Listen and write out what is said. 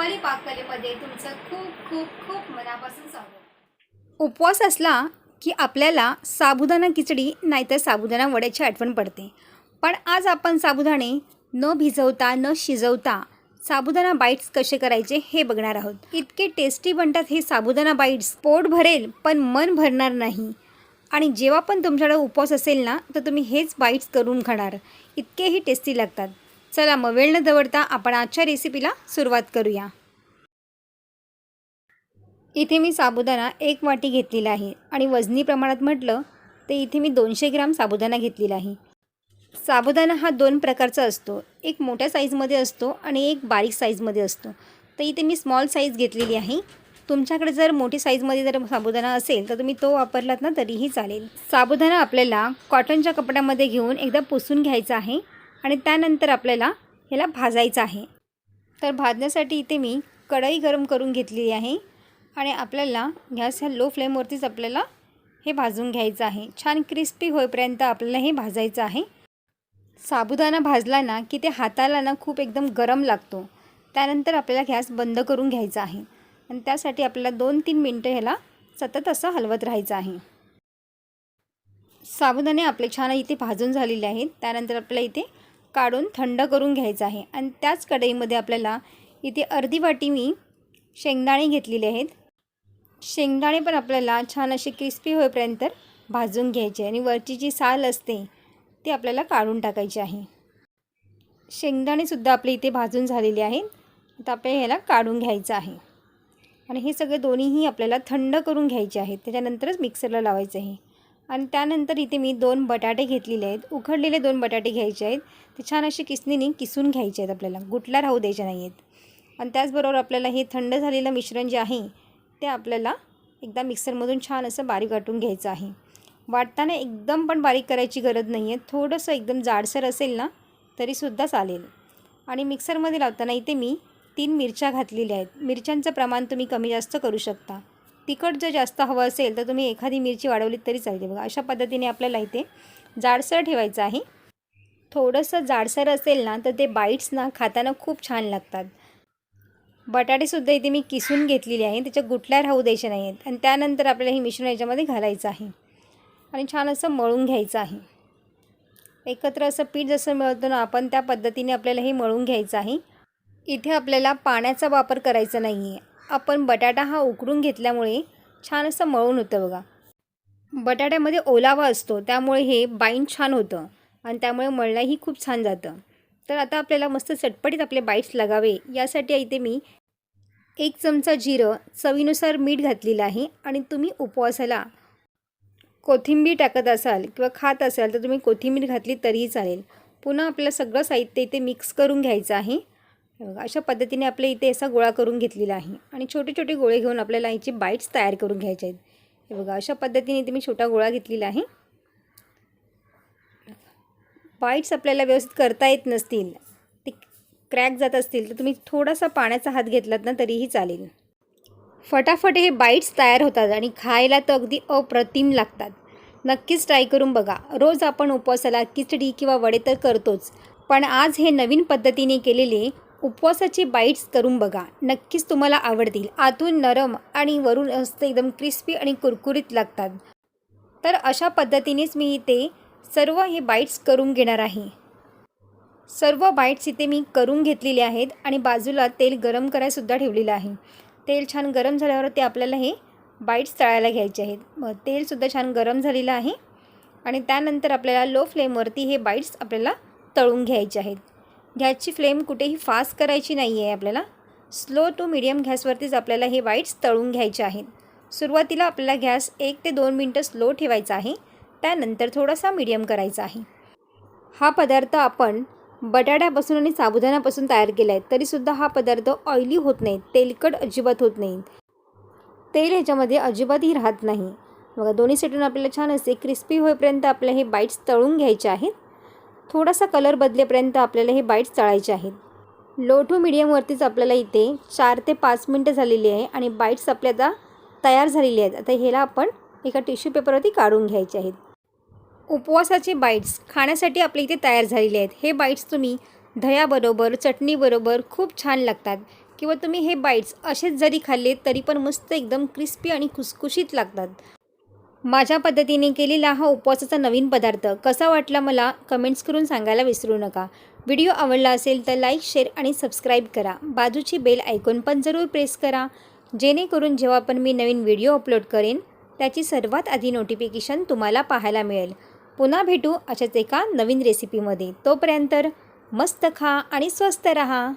रुपाली पाककलेमध्ये तुमचं खूप खूप खूप मनापासून स्वागत. उपवास असला की आपल्याला साबुदाणा खिचडी नाहीतर साबुदाणा वड्याची आठवण पडते. पण आज आपण साबुदाणे न भिजवता न शिजवता साबुदाणा बाईट्स कसे करायचे हे बघणार आहोत. इतके टेस्टी बनतात हे साबुदाणा बाईट्स. पोट भरेल पण मन भरणार नाही. आणि जेव्हा पण तुमच्याकडे उपवास असेल ना तर तुम्ही हेच बाईट्स करून खाणार. इतकेही टेस्टी लागतात. चला मग वेळ न दवडता आपण आजच्या रेसिपीला सुरुवात करूया. इथे मी साबुदाणा एक वाटी घेतलेला आहे आणि वजनी प्रमाणात म्हटलं तर इथे मी दोनशे ग्राम साबुदाणा घेतलेला आहे. साबुदाणा हा दोन प्रकारचा असतो. एक मोठ्या साईजमध्ये असतो आणि एक बारीक साईजमध्ये असतो. तर इथे मी स्मॉल साईज घेतलेली आहे. तुमच्याकडे जर मोठी साईजमध्ये जर साबुदाणा असेल तर तुम्ही तो वापरलात ना तरीही चालेल. साबुदाणा आपल्याला कॉटनच्या कपड्यामध्ये घेऊन एकदा पुसून घ्यायचा आहे. आणि त्यानंतर आपल्याला ह्याला भाजायचं आहे. तर भाजण्यासाठी इथे मी कढई गरम करून घेतलेली आहे आणि आपल्याला गॅस ह्या लो फ्लेमवरतीच आपल्याला हे भाजून घ्यायचं आहे. छान क्रिस्पी होईपर्यंत आपल्याला हे भाजायचं आहे. साबुदाणा भाजला ना की ते हाताला ना खूप एकदम गरम लागतो. त्यानंतर आपल्याला गॅस बंद करून घ्यायचा आहे. आणि त्यासाठी आपल्याला दोन तीन मिनटं ह्याला सतत असं हलवत राहायचं आहे. साबुदाणे आपले छान इथे भाजून झालेले आहेत. त्यानंतर आपल्याला इथे काढून थंड करून घ्यायचं आहे. आणि त्याच कढईमध्ये आपल्याला इथे अर्धी वाटी मी शेंगदाणे घेतलेले आहेत. शेंगदाणे पण आपल्याला छान असे क्रिस्पी होईपर्यंत भाजून घ्यायचे आणि वरची जी साल असते ती आपल्याला काढून टाकायची आहे. शेंगदाणेसुद्धा आपले इथे भाजून झालेले आहेत. आता आपल्याला ह्याला काढून घ्यायचं आहे. आणि हे सगळे दोन्हीही आपल्याला थंड करून घ्यायचे आहेत. त्याच्यानंतरच मिक्सरला लावायचं आहे. आणि त्यानंतर इथे मी दोन बटाटे घेतलेले आहेत. उखडलेले दोन बटाटे घ्यायचे आहेत. ते छान असे किसनीने किसून घ्यायचे आहेत आपल्याला. गुटला राहू द्यायचे नाही आहेत. आणि त्याचबरोबर आपल्याला हे थंड झालेलं मिश्रण जे आहे ते आपल्याला एकदा मिक्सरमधून छान असं बारीक वाटून घ्यायचं आहे. वाटताना एकदम पण बारीक करायची गरज नाही आहे. थोडंसं एकदम जाडसर असेल ना तरीसुद्धा चालेल. आणि मिक्सरमध्ये लावताना इथे मी तीन मिरच्या घातलेल्या आहेत. मिरच्यांचं प्रमाण तुम्ही कमी जास्त करू शकता. तिखट जर जास्त हवं असेल तर तुम्ही एखादी मिरची वाढवली तरी चालते. बघा अशा पद्धतीने आपल्याला इथे जाडसर ठेवायचं आहे. थोडंसं जाडसर असेल ना तर ते बाईट्स ना खाताना खूप छान लागतात. बटाटेसुद्धा इथे मी किसून घेतलेली आहे. त्याच्या गुटल्या राहू द्यायचे नाही आहेत आणि त्यानंतर आपल्याला हे मिश्रण याच्यामध्ये घालायचं आहे. आणि छान असं मळून घ्यायचं आहे. एकत्र असं पीठ जसं मिळवतो ना आपण त्या पद्धतीने आपल्याला हे मळून घ्यायचं आहे. इथे आपल्याला पाण्याचा वापर करायचा नाही आहे आपण बटाटा हा उकडून घेतल्यामुळे छान असं मळून होतं बघा. बटाट्यामध्ये ओलावा असतो त्यामुळे हे बाईन छान होतं आणि त्यामुळे मळणंही खूप छान जातं. तर आता आपल्याला मस्त चटपटीत आपले बाईट्स लागावे यासाठी इथे मी एक चमचा जिरं चवीनुसार मीठ घातलेलं आहे आणि तुम्ही उपवासाला कोथिंबीर टाकत असाल किंवा खात असाल तर तुम्ही कोथिंबीर घातली तरीही चालेल. पुन्हा आपल्याला सगळं साहित्य इथे मिक्स करून घ्यायचं आहे. बघा अशा पद्धतीने आपल्या इथे असा गोळा करून घेतलेला आहे. आणि छोटे छोटे गोळे घेऊन आपल्याला याची बाईट्स तयार करून घ्यायचे आहेत. हे बघा अशा पद्धतीने इथे मी छोटा गोळा घेतलेला आहे. बाईट्स आपल्याला व्यवस्थित करता येत नसतील ते क्रॅक जात असतील तर तुम्ही थोडासा पाण्याचा हात घेतलात ना तरीही चालेल. फटाफट हे बाईट्स तयार होतात आणि खायला तर अगदी अप्रतिम लागतात. नक्कीच ट्राय करून बघा. रोज आपण उपवासाला खिचडी किंवा वडे तर करतोच. पण आज हे नवीन पद्धतीने केलेले उपवासाचे बाईट्स करून बघा. नक्कीच तुम्हाला आवडतील. आतून नरम आणि वरून असते एकदम क्रिस्पी आणि कुरकुरीत लागतात. तर अशा पद्धतीनेच मी इथे सर्व हे बाईट्स करून घेणार आहे. सर्व बाईट्स इथे मी करून घेतलेले आहेत आणि बाजूला तेल गरम करायसुद्धा ठेवलेलं आहे. तेल छान गरम झाल्यावर ते आपल्याला हे बाईट्स तळायला घ्यायचे आहेत. मग तेलसुद्धा छान गरम झालेलं आहे आणि त्यानंतर आपल्याला लो फ्लेमवरती हे बाईट्स आपल्याला तळून घ्यायचे आहेत. गॅसची फ्लेम कुठेही फास्ट करायची नाही आहे आपल्याला. स्लो टू मिडियम गॅसवरतीच आपल्याला हे वाईट्स तळून घ्यायचे आहेत. सुरुवातीला आपल्याला गॅस एक ते दोन मिनटं स्लो ठेवायचा आहे. त्यानंतर थोडासा मिडियम करायचा आहे. हा पदार्थ आपण बटाट्यापासून आणि साबुदाण्यापासून तयार केला आहे तरीसुद्धा हा पदार्थ ऑइली होत नाही तेलकट अजिबात होत नाही. तेल ह्याच्यामध्ये अजिबातही राहत नाही. बघा दोन्ही सेटून आपल्याला छान असे क्रिस्पी होईपर्यंत आपल्याला हे बाईट्स तळून घ्यायचे आहेत. थोडासा कलर बदलेपर्यंत आपल्याला हे बाईट्स तळायचे आहेत. लो टू मिडियमवरतीच आपल्याला इथे चार ते पाच मिनटं झालेली आहे आणि बाईट्स आपल्या आता तयार झालेली आहेत. आता ह्याला आपण एका टिश्यू पेपरवरती काढून घ्यायचे आहेत. उपवासाचे बाईट्स खाण्यासाठी आपल्या इथे तयार झालेले आहेत. हे बाईट्स तुम्ही दह्याबरोबर चटणीबरोबर खूप छान लागतात किंवा तुम्ही हे बाईट्स असेच जरी खाल्ले तरी पण मस्त एकदम क्रिस्पी आणि खुसखुशीत लागतात. माझ्या पद्धतीने केलेला हा उपवासाचा नवीन पदार्थ कसा वाटला मला कमेंट्स करून सांगायला विसरू नका. व्हिडिओ आवडला असेल तर लाईक शेअर आणि सबस्क्राईब करा. बाजूची बेल ऐकून पण जरूर प्रेस करा. जेणेकरून जेव्हा पण मी नवीन व्हिडिओ अपलोड करेन त्याची सर्वात आधी नोटिफिकेशन तुम्हाला पाहायला मिळेल. पुन्हा भेटू अशाच एका नवीन रेसिपीमध्ये तोपर्यंत मस्त खा आणि स्वस्त रहा.